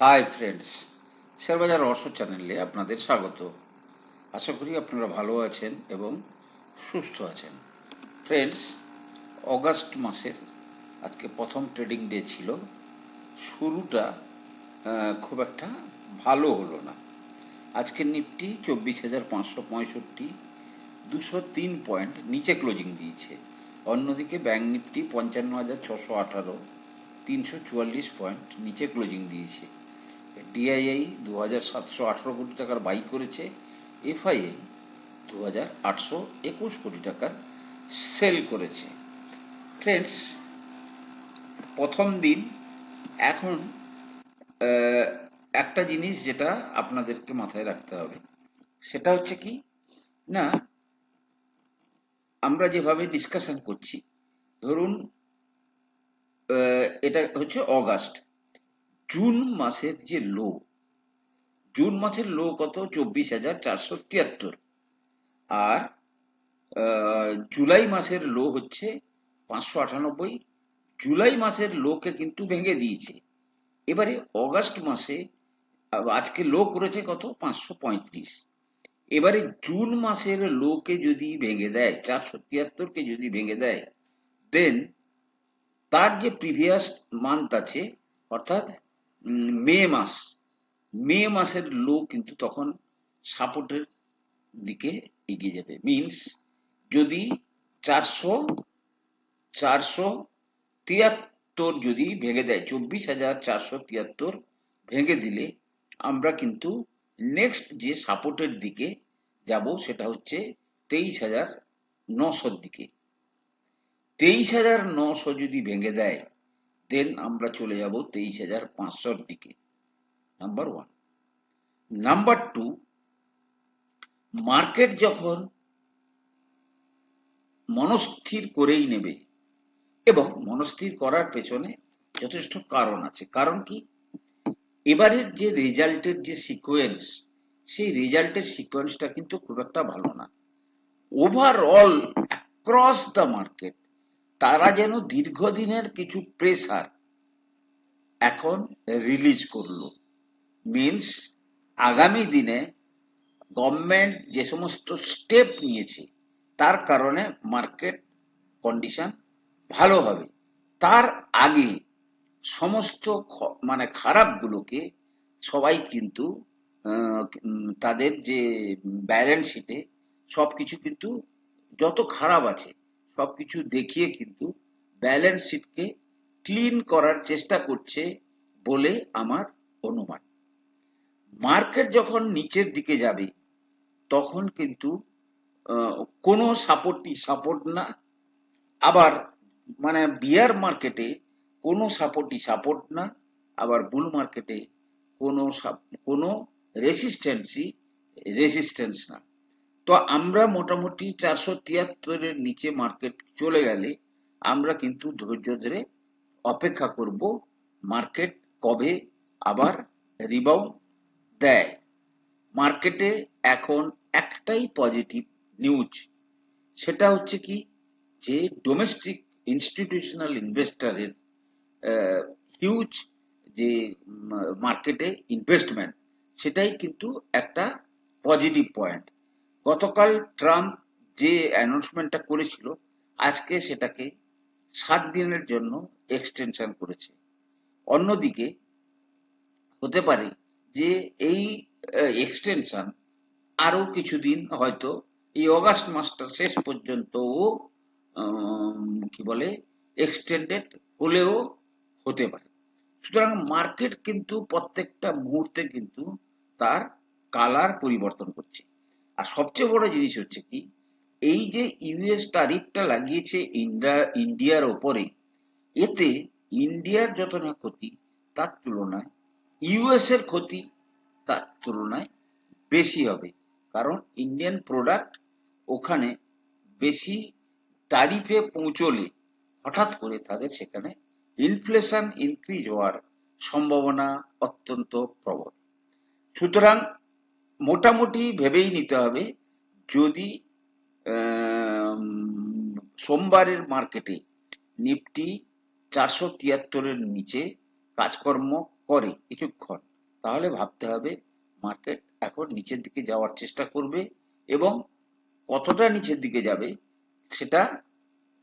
Hi friends শেয়ারবাজার রহস্য চ্যানেলে আপনাদের স্বাগত। আশা করি আপনারা ভালো আছেন এবং সুস্থ আছেন। ফ্রেন্ডস অগাস্ট মাসের আজকে প্রথম ট্রেডিং ডে ছিল। শুরুটা খুব একটা ভালো হলো না। আজকে নিফটি চব্বিশ হাজার পাঁচশো পঁয়ষট্টি, দুশো তিন পয়েন্ট নিচে ক্লোজিং দিয়েছে। অন্যদিকে ব্যাঙ্ক নিফটি পঞ্চান্ন হাজার ছশো আঠারো, তিনশো চুয়াল্লিশ পয়েন্ট নিচে ক্লোজিং দিয়েছে। ডিআইআই দু হাজার সাতশো আঠারো কোটি টাকার বাই করেছে। এফআইআই দু হাজার আটশো একুশ কোটি টাকার সেল করেছে। ফ্রেন্ডস প্রথম দিন এখন একটা জিনিস যেটা আপনাদেরকে মাথায় রাখতে হবে, সেটা হচ্ছে কি, না, আমরা যেভাবে ডিসকাশন করছি, ধরুন এটা হচ্ছে অগাস্ট জুন মাসের যে লো, জুন মাসের লো কত? চব্বিশ হাজার চারশো তিয়াত্তর। আর জুলাই মাসের লো হচ্ছে পাঁচশো আটানব্বই। জুলাই মাসের লোকে কিন্তু ভেঙে দিয়েছে। এবারে অগাস্ট মাসে আজকে লো করেছে কত? পাঁচশো পঁয়ত্রিশ। এবারে জুন মাসের লোকে যদি ভেঙে দেয়, চারশো তিয়াত্তরকে যদি ভেঙে দেয় দেন তার যে প্রিভিয়াস মান্থ আছে, অর্থাৎ মে মাস, মে মাসের লো কিন্তু তখন সাপোর্টের দিকে এগিয়ে যাবে। মিন্স যদি চারশো চারশো তিয়াত্তর যদি ভেঙে দেয়, চব্বিশ হাজার চারশো তিয়াত্তর ভেঙে দিলে আমরা কিন্তু নেক্সট যে সাপোর্টের দিকে যাব সেটা হচ্ছে তেইশ হাজার নশোর দিকে। তেইশ হাজার নশো যদি ভেঙে দেয় দেন আমরা চলে যাব তেইশ হাজার পাঁচশোর দিকে। Number one number two market যখন মনস্থির করেই নেবে এবং মনস্থির করার পেছনে যথেষ্ট কারণ আছে। কারণ কি? এবারের যে রেজাল্টের যে সিকোয়েন্স সেই রেজাল্টের সিকোয়েন্সটা কিন্তু খুব একটা ভালো না। ওভারঅল অ্যাক্রস দ্য মার্কেট তারা যেন দীর্ঘদিনের কিছু প্রেসার এখন রিলিজ করল। মিন্স আগামী দিনে গভর্নমেন্ট যে সমস্ত স্টেপ নিয়েছে, তার কারণে মার্কেট কন্ডিশন ভালো হবে। তার আগে সমস্ত মানে খারাপগুলোকে সবাই কিন্তু তাদের যে ব্যালেন্স শিটে সবকিছু কিন্তু যত খারাপ আছে সবকিছু দেখিয়ে কিন্তু ব্যালেন্স শিটকে ক্লিন করার চেষ্টা করছে বলে আমার অনুমান। মার্কেট যখন নিচের দিকে যাবে, তখন কিন্তু কোনো সাপোর্টই, সাপোর্ট না। আবার মানে বিয়ার মার্কেটে কোনো সাপোর্টই, সাপোর্ট না। আবার বুল মার্কেটে কোনো কোনো রেসিস্ট্যান্সই রেসিস্ট্যান্স না। তো আমরা মোটামুটি চারশো তিয়াত্তরের নিচে মার্কেট চলে গেলে আমরা কিন্তু ধৈর্য ধরে অপেক্ষা করব মার্কেট কবে আবার রিবাউন্ড দেয়। মার্কেটে এখন একটাই পজিটিভ নিউজ সেটা হচ্ছে কি যে ডোমেস্টিক ইনস্টিটিউশনাল ইনভেস্টরের হিউজ যে মার্কেটে ইনভেস্টমেন্ট সেটাই কিন্তু একটা পজিটিভ পয়েন্ট গতকাল ট্রাম্প যে অ্যানাউন্সমেন্টটা করেছিল, আজকে সেটাকে সাত দিনের জন্য এক্সটেনশন করেছে। অন্যদিকে হতে পারে যে এই এক্সটেনশন আরও কিছুদিন হয়তো এই অগাস্ট মাসটা শেষ পর্যন্ত কি বলে, এক্সটেন্ডেড হলেও হতে পারে। সুতরাং মার্কেট কিন্তু প্রত্যেকটা মুহূর্তে কিন্তু তার কালার পরিবর্তন করছে। আর সবচেয়ে বড় জিনিস হচ্ছে কি, এই যে ইউএস তারিফটা লাগিয়েছে ইন্ডিয়া ইন্ডিয়ার ওপরে, এতে ইন্ডিয়ার যত না ক্ষতি, তার তুলনায় ইউএস এর ক্ষতি তার তুলনায় বেশি হবে। কারণ ইন্ডিয়ান প্রোডাক্ট ওখানে বেশি তারিফে পৌঁছলে হঠাৎ করে তাদের সেখানে ইনফ্লেশন ইনক্রিজ হওয়ার সম্ভাবনা অত্যন্ত প্রবল। সুতরাং মোটামুটি ভেবেই নিতে হবে যদি সোমবারের মার্কেটে নিফটি চারশো তিয়াত্তরের নিচে কাজকর্ম করে কিছুক্ষণ, তাহলে ভাবতে হবে মার্কেট এখন নিচের দিকে যাওয়ার চেষ্টা করবে এবং কতটা নিচের দিকে যাবে সেটা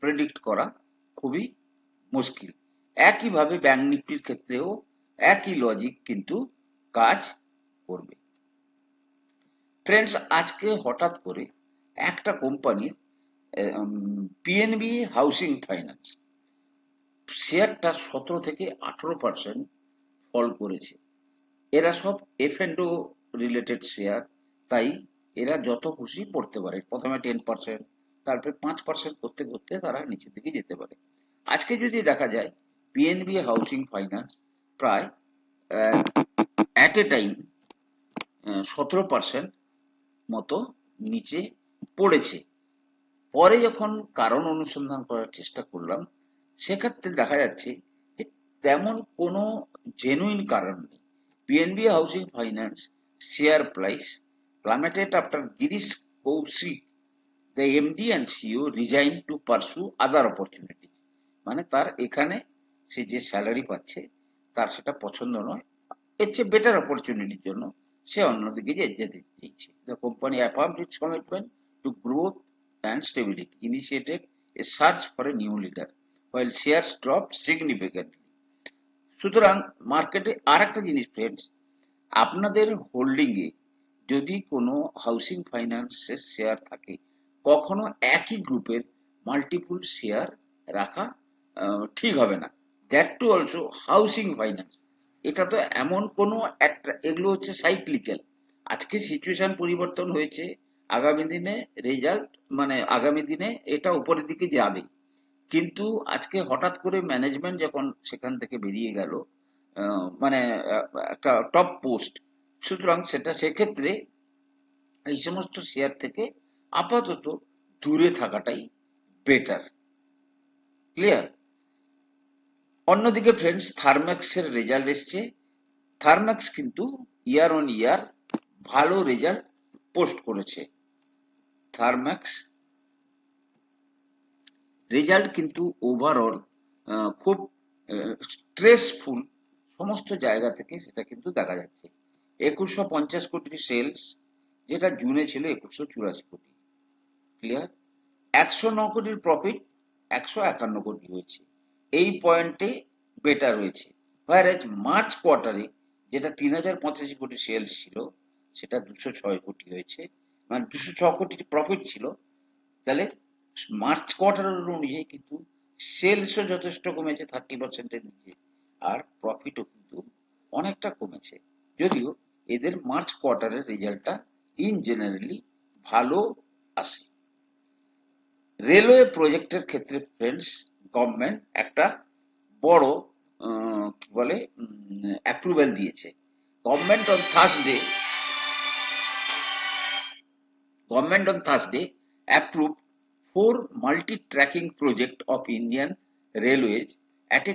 প্রেডিক্ট করা খুবই মুশকিল। একইভাবে ব্যাংক নিফটির ক্ষেত্রেও একই লজিক কিন্তু কাজ করবে। ফ্রেন্ডস আজকে হঠাৎ করে একটা কোম্পানির পিএনবি হাউসিং ফাইন্যান্স শেয়ারটা সতেরো থেকে আঠেরো পার্সেন্ট ফল করেছে। এরা সব এফ এন্ড রিলেটেড শেয়ার তাই এরা যত খুশি পড়তে পারে। প্রথমে টেন পার্সেন্ট তারপরে পাঁচ পার্সেন্ট করতে করতে তারা নিচের দিকে যেতে পারে। আজকে যদি দেখা যায় পিএনবি হাউসিং ফাইন্যান্স প্রায় অ্যাট এ টাইম সতেরো পার্সেন্ট মতো নিচে পড়েছে। পরে যখন কারণ অনুসন্ধান করার চেষ্টা করলাম সেক্ষেত্রে দেখা যাচ্ছে যে তেমন কোনো জেনুইন কারণ নেই। PNB housing finance share price plummeted after Girish Kaushik, the MD and CEO, resigned to pursue other opportunities. মানে তার এখানে সে যে স্যালারি পাচ্ছে তার সেটা পছন্দ নয়। এর চেয়ে বেটার অপরচুনিটির জন্য সে অন্যদিকে যেতে চাইছে the company affirmed its commitment to growth and stability initiated a search for a new leader while share drop significantly সুতরাং মার্কেটে আর একটা জিনিস ফ্রেন্ডস আপনাদের হোল্ডিংয়ে যদি কোনো হাউসিং ফাইন্যান্সের শেয়ার থাকে, কখনো একই গ্রুপের মাল্টিপুল শেয়ার রাখা ঠিক হবে না। That too also housing finance এটা তো এমন কোনো এগুলো হচ্ছে সাইক্লিক্যাল আজকে সিচুয়েশন পরিবর্তন হয়েছে, আগামী দিনে রেজাল্ট মানে আগামী দিনে এটা উপরের দিকে যাবে। কিন্তু আজকে হঠাৎ করে ম্যানেজমেন্ট যখন সেখান থেকে বেরিয়ে গেল মানে একটা টপ পোস্ট সুতরাং সেটা সেক্ষেত্রে এই সমস্ত শেয়ার থেকে আপাতত দূরে থাকাটাই বেটার ক্লিয়ার অন্যদিকে ফ্রেন্ডস থার্ম্যাক্সের রেজাল্ট এসছে। থার্ম্যাক্স কিন্তু ইয়ার অন ইয়ার ভালো রেজাল্ট পোস্ট করেছে। থার্ম্যাক্স রেজাল্ট কিন্তু ওভারঅল খুব স্ট্রেসফুল সমস্ত জায়গা থেকে সেটা কিন্তু দেখা যাচ্ছে। একুশশো পঞ্চাশ কোটির সেলস যেটা জুনে ছিল একুশশো চুরাশি কোটি। ক্লিয়ার একশো ন কোটির প্রফিট একশো একান্ন কোটি হয়েছে। এই পয়েন্টে বেটার হয়েছে হোয়ারেজ মার্চ কোয়ার্টারে যেটা তিন হাজার পঁচাশি কোটি সেলস ছিল, সেটা দুশো ছয় কোটি হয়েছে। মানে দুশো ছ কোটির প্রফিট ছিল। তাহলে মার্চ কোয়ার্টারের অনুযায়ী কিন্তু সেলসও যথেষ্ট কমেছে থার্টি পার্সেন্টের নিচে। আর প্রফিটও কিন্তু অনেকটা কমেছে। যদিও এদের মার্চ কোয়ার্টারের রেজাল্টটা ইন জেনারেলি ভালো আসে। রেলওয়ে প্রজেক্টের ক্ষেত্রে ফ্রেন্ডস গভর্নমেন্ট একটা বড় বলে অ্যাপ্রুভাল দিয়েছে। Government on Thursday government on Thursday approve four multi tracking project of Indian Railways at a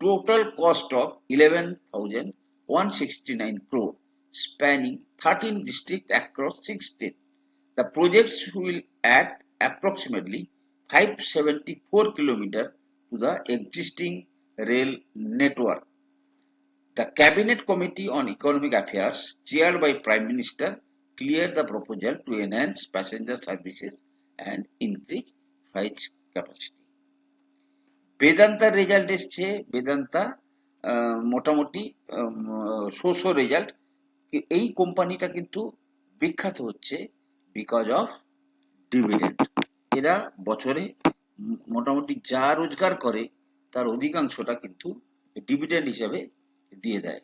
total cost of eleven thousand one sixty nine crore spanning thirteen district across six state the projects will add approximately 574 kilometers to the existing rail network. The Cabinet Committee on Economic Affairs, chaired by Prime Minister, cleared the proposal to enhance passenger services and increase flight capacity. বেদান্তার result এসছে বেদান্তা মোটামুটি শোষো result এই কোম্পানিটা কিন্তু বিখ্যাত হচ্ছে because of dividend এরা বছরে মোটামুটি যা রোজগার করে, তার অধিকাংশটা কিন্তু ডিভিডেন্ড হিসাবে দিয়ে দেয়।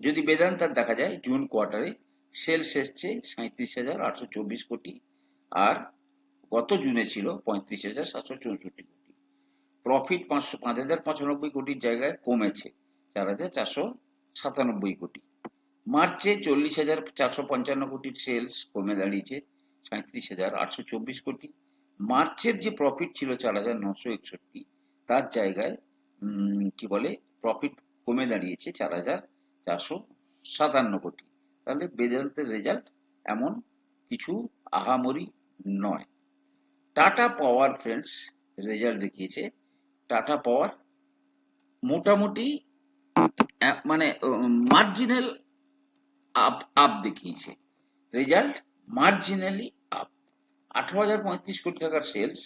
যদি বেদান্তার দেখা যায়, জুন কোয়ার্টারে সেলস এসছে সাঁত্রিশ হাজার আটশো চব্বিশ কোটি আর গত জুনে ছিল পঁয়ত্রিশ হাজার সাতশো চৌষট্টি কোটি। প্রফিট পাঁচশো, পাঁচ হাজার পঁচানব্বই কোটির জায়গায় কমেছে চার হাজার চারশো সাতানব্বই কোটি। মার্চে চল্লিশ হাজার চারশো পঞ্চান্ন কোটির সেলস কমে দাঁড়িয়েছে সাঁত্রিশ হাজার আটশো চব্বিশ কোটি। মার্চের যে প্রফিট ছিল চার হাজার নশো একষট্টি, তার জায়গায় কি বলে প্রফিট কমে দাঁড়িয়েছে চার হাজার চারশো সাতান্ন কোটি। তাহলে বেদান্তের রেজাল্ট এমন কিছু আহামরি নয়। টাটা পাওয়ার ফ্রেন্ডস রেজাল্ট দেখিয়েছে। টাটা পাওয়ার মোটামুটি মানে মার্জিনাল আপ আপ দেখিয়েছে। রেজাল্ট মার্জিনালি আপ আঠারো কোটি টাকার সেলস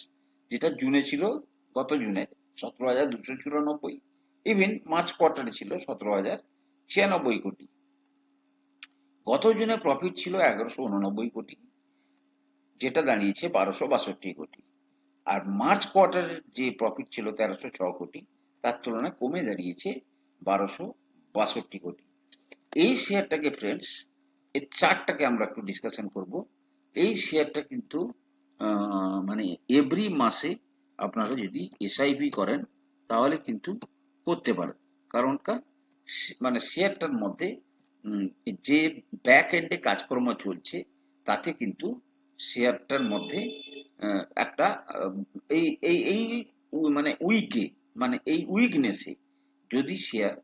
যেটা জুনে ছিল, গত জুনে, সতেরো হাজার দুশো চুরানব্বই। ইভেন মার্চ কোয়ার্টারে ছিল সতেরো হাজার ছিয়ানব্বই কোটি। গত জুনে প্রফিট ছিল এগারোশো উননব্বই কোটি, যেটা দাঁড়িয়েছে বারোশো বাষট্টি কোটি। আর মার্চ কোয়ার্টারের যে প্রফিট ছিল তেরোশো ছ কোটি, তার তুলনায় কমে দাঁড়িয়েছে বারোশো বাষট্টি কোটি। এই শেয়ারটাকে ফ্রেন্ডস এর চার্টটাকে আমরা একটু ডিসকাশন করব। এই শেয়ারটা কিন্তু মানে এভরি মাসে আপনারা যদি এসআইপি করেন, তাহলে কিন্তু করতে পারেন। কারণটা সে- মানে শেয়ারটার মধ্যে যে ব্যাক এন্ডে কাজকর্ম চলছে, তাতে কিন্তু শেয়ারটার মধ্যে একটা এই এই এই মানে উইকে মানে এই উইকনেসে যদি শেয়ার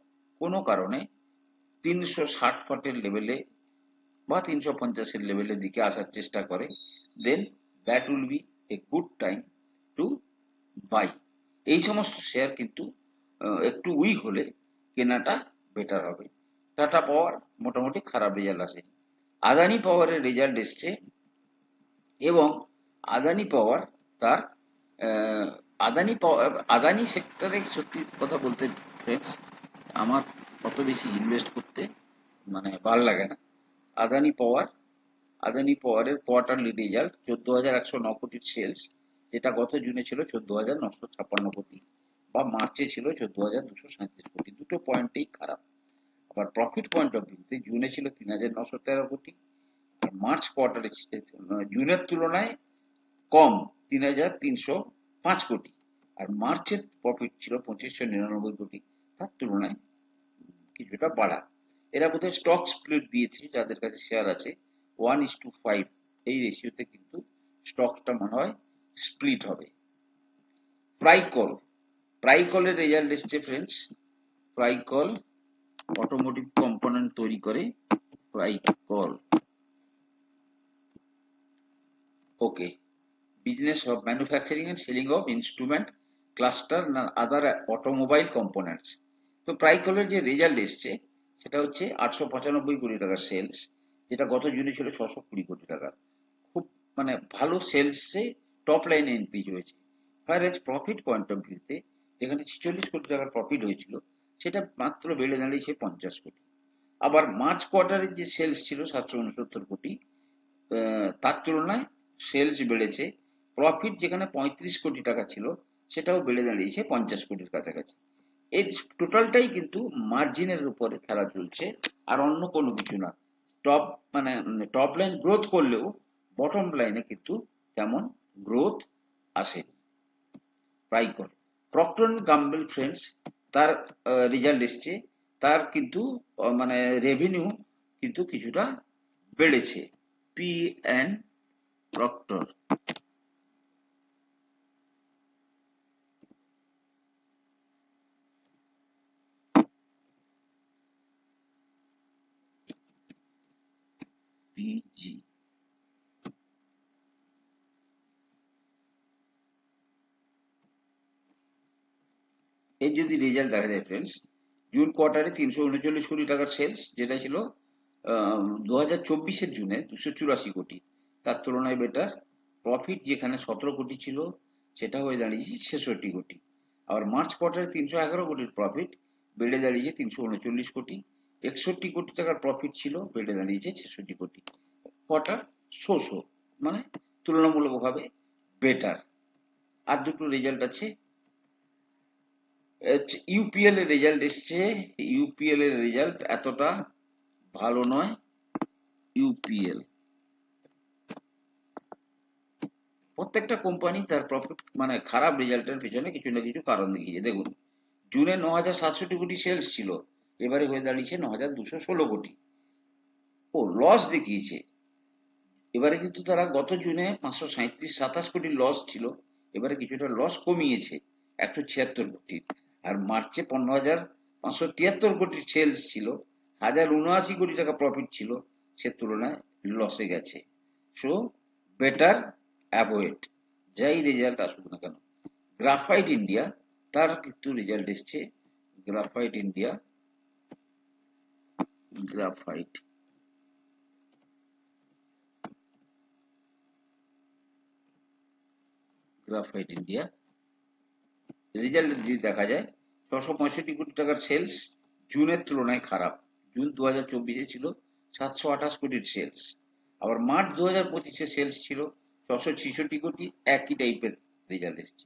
কোনো কারণে তিনশো ষাট ফটের লেভেলে বা তিনশো পঞ্চাশের লেভেলের দিকে আসার চেষ্টা করে then that will be a good time to buy এই সমস্ত শেয়ার কিন্তু একটু উইক হলে কেনাটা বেটার হবে। টাটা পাওয়ার মোটামুটি খারাপ রেজাল্ট আসেনি। আদানি পাওয়ারের রেজাল্ট এসছে এবং আদানি পাওয়ার তার আদানি পাওয়ার আদানি সেক্টরে সত্যি কথা বলতে ফ্রেন্ডস আমার অত বেশি ইনভেস্ট করতে মানে ভালো লাগে না। আদানি পাওয়ার, আদানি পাওয়ারের কোয়ার্টারলি রেজাল্ট চোদ্দ হাজার একশো ন কোটির সেলস যেটা গত জুনে ছিল চোদ্দ হাজার নশো ছাপ্পান্ন কোটি বা মার্চে ছিল চোদ্দ হাজার দুশো সাঁত্রিশ কোটি। দুটো পয়েন্টেই খারাপ। আবার প্রফিট পয়েন্ট অফ ভিউতে জুনে ছিল তিন হাজার নশো তেরো কোটি। আর মার্চ কোয়ার্টারে জুনের তুলনায় কম তিন হাজার তিনশো পাঁচ কোটি। আর মার্চের প্রফিট ছিল পঁচিশশো নিরানব্বই কোটি। তার তুলনায় কিছুটা বাড়া। এরা বোধহয় স্টক স্প্লিট দিয়েছে যাদের কাছে শেয়ার আছে। ওয়ান ইস টু ফাইভ এই রেশিওতে কিন্তু স্টকটা মনে হয় স্প্লিট হবে। প্রাইকল প্রাইকলের রেজাল্ট এসছে ফ্রেন্ডস প্রাইকল অটোমোটিভ কম্পোনেন্ট তৈরি করে Pricol okay business of manufacturing and selling of instrument, cluster, and other automobile components তো প্রাইকলের যে রেজাল্ট এসছে সেটা হচ্ছে আটশো পঁচানব্বই কোটি টাকার সেলস যেটা গত জুনে ছিল ছশো কুড়ি কোটি টাকা। খুব মানে ভালো সেলসে টপ লাইনে ইনক্রিজ হয়েছে। ফায়ার প্রফিট পয়েন্ট অফ ভিউতে যেখানে ছেচল্লিশ কোটি টাকার প্রফিট হয়েছিল, সেটা মাত্র বেড়ে দাঁড়িয়েছে পঞ্চাশ কোটি। আবার মার্চ কোয়ার্টারের যে সেলস ছিল সাতশো উনসত্তর কোটি তার তুলনায় সেলস বেড়েছে। প্রফিট যেখানে পঁয়ত্রিশ কোটি টাকা ছিল, সেটাও বেড়ে দাঁড়িয়েছে পঞ্চাশ কোটির কাছাকাছি। এই টোটালটাই কিন্তু মার্জিনের উপরে খেলা চলছে, আর অন্য কোনো কিছু না। টপ মানে টপ লাইন গ্রোথ করলেও বটম লাইনে কিন্তু তেমন গ্রোথ আসেনি। ট্রাই করে। প্রক্টন গাম্বেল ফ্রেন্ডস তার রেজাল্ট এসছে। তার কিন্তু মানে রেভিনিউ কিন্তু কিছুটা বেড়েছে। পি এন প্রক্টর পিজি এর যদি রেজাল্ট দেখা যায় ফ্রেন্ডস জুন কোয়ার্টারে তিনশো উনচল্লিশ কোটি টাকার সেলস যেটা ছিল দু হাজার চব্বিশের জুনে দুশো চুরাশি কোটি। তার তুলনায় বেটার প্রফিট যেখানে সতেরো কোটি ছিল, সেটা হয়ে দাঁড়িয়েছে ছেষট্টি কোটি। আবার মার্চ কোয়ার্টারে তিনশো এগারো কোটির প্রফিট বেড়ে দাঁড়িয়েছে তিনশো উনচল্লিশ কোটি। একষট্টি কোটি টাকার প্রফিট ছিল বেড়ে দাঁড়িয়েছে ছেষট্টি কোটি। কোয়ার্টার শো শো মানে তুলনামূলকভাবে বেটার আর দুটো রেজাল্ট আছে। ইউপিএল এর রেজাল্ট এসছে। ইউপিএল এর রেজাল্ট এতটা ভালো নয় ইউপিএল প্রত্যেকটা কোম্পানি তার প্রফিট মানে খারাপ রেজাল্টের পেছনে কিছু না কিছু কারণ দেখিয়েছে। দেখুন, জুনে ন হাজার সাতষট্টি কোটি সেলস ছিল। এবারে হয়ে দাঁড়িয়েছে ন হাজার দুশো ষোলো কোটি। ও লস দেখিয়েছে। এবারে কিন্তু তারা গত জুনে পাঁচশো সাঁত্রিশ সাতাশ কোটি লস ছিল। এবারে কিছুটা লস কমিয়েছে একশো ছিয়াত্তর কোটি। আর মার্চে পনেরো হাজার পাঁচশো তিয়াত্তর কোটির সেলস ছিল। হাজার উনআশি কোটি টাকা প্রফিট ছিল। সে তুলনায় লসে গেছে। সো বেটার অ্যাভয়েড যাই রেজাল্ট আসুক না কেন। গ্রাফাইট ইন্ডিয়া তার কিন্তু রেজাল্ট এসছে। Graphite India Graphite Graphite India result যদি দেখা যায় ছশো পঁয়ষট্টি কোটি টাকার সেলস জুনের তুলনায় খারাপ। জুন দু হাজার চব্বিশে ছিল সাতশো আঠাশ কোটির সেলস আবার মার্চ দু হাজার পঁচিশে সেলস ছিল ছশো ছেষট্টি কোটি, একই টাইপের রেজাল্ট এসছে।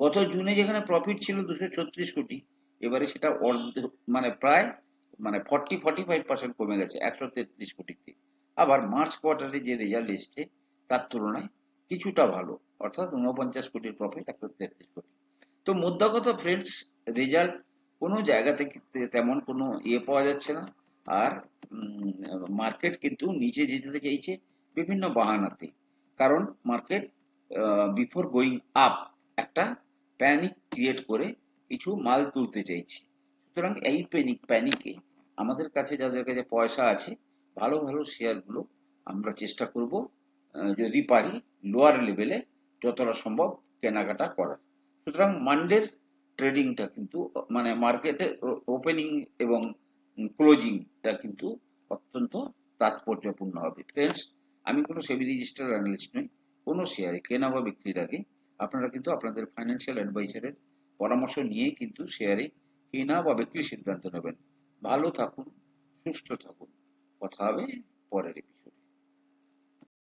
গত জুনে যেখানে প্রফিট ছিল দুশো ছত্রিশ কোটি, এবারে সেটা অর্ধ মানে প্রায় মানে ফর্টি ফর্টি ফাইভ পার্সেন্ট কমে গেছে, একশো তেত্রিশ কোটিতে আবার মার্চ কোয়ার্টারে যে রেজাল্ট এসছে, তার তুলনায় কিছুটা ভালো, অর্থাৎ ঊনপঞ্চাশ কোটির প্রফিট একশো তেত্রিশ কোটি। তো মোদ্দাগত ফ্রেন্ডস রেজাল্ট কোনো জায়গা থেকে তেমন কোনো ইয়ে পাওয়া যাচ্ছে না। আর মার্কেট কিন্তু নিচে যেতে চাইছে বিভিন্ন বাহানাতে। কারণ মার্কেট বিফোর গোয়িং আপ একটা প্যানিক ক্রিয়েট করে কিছু মাল তুলতে চাইছে। সুতরাং এই প্যানিক প্যানিকে আমাদের কাছে যাদের কাছে পয়সা আছে, ভালো ভালো শেয়ারগুলো আমরা চেষ্টা করব যদি পারি লোয়ার লেভেলে যতটা সম্ভব কেনাকাটা করার। সুতরাং মানডের ট্রেডিংটা কিন্তু মানে মার্কেটে ওপেনিং এবং ক্লোজিংটা কিন্তু অত্যন্ত তাৎপর্যপূর্ণ হবে। ফ্রেন্ডস আমি কোনো সেবি রেজিস্টার অ্যানালিস্ট নই, কোনো শেয়ারে কেনা বা বিক্রির আগে আপনারা কিন্তু আপনাদের ফাইন্যান্সিয়াল অ্যাডভাইসারের পরামর্শ নিয়ে কিন্তু শেয়ারে কেনা বা বিক্রির সিদ্ধান্ত নেবেন। ভালো থাকুন সুস্থ থাকুন। কথা হবে পরের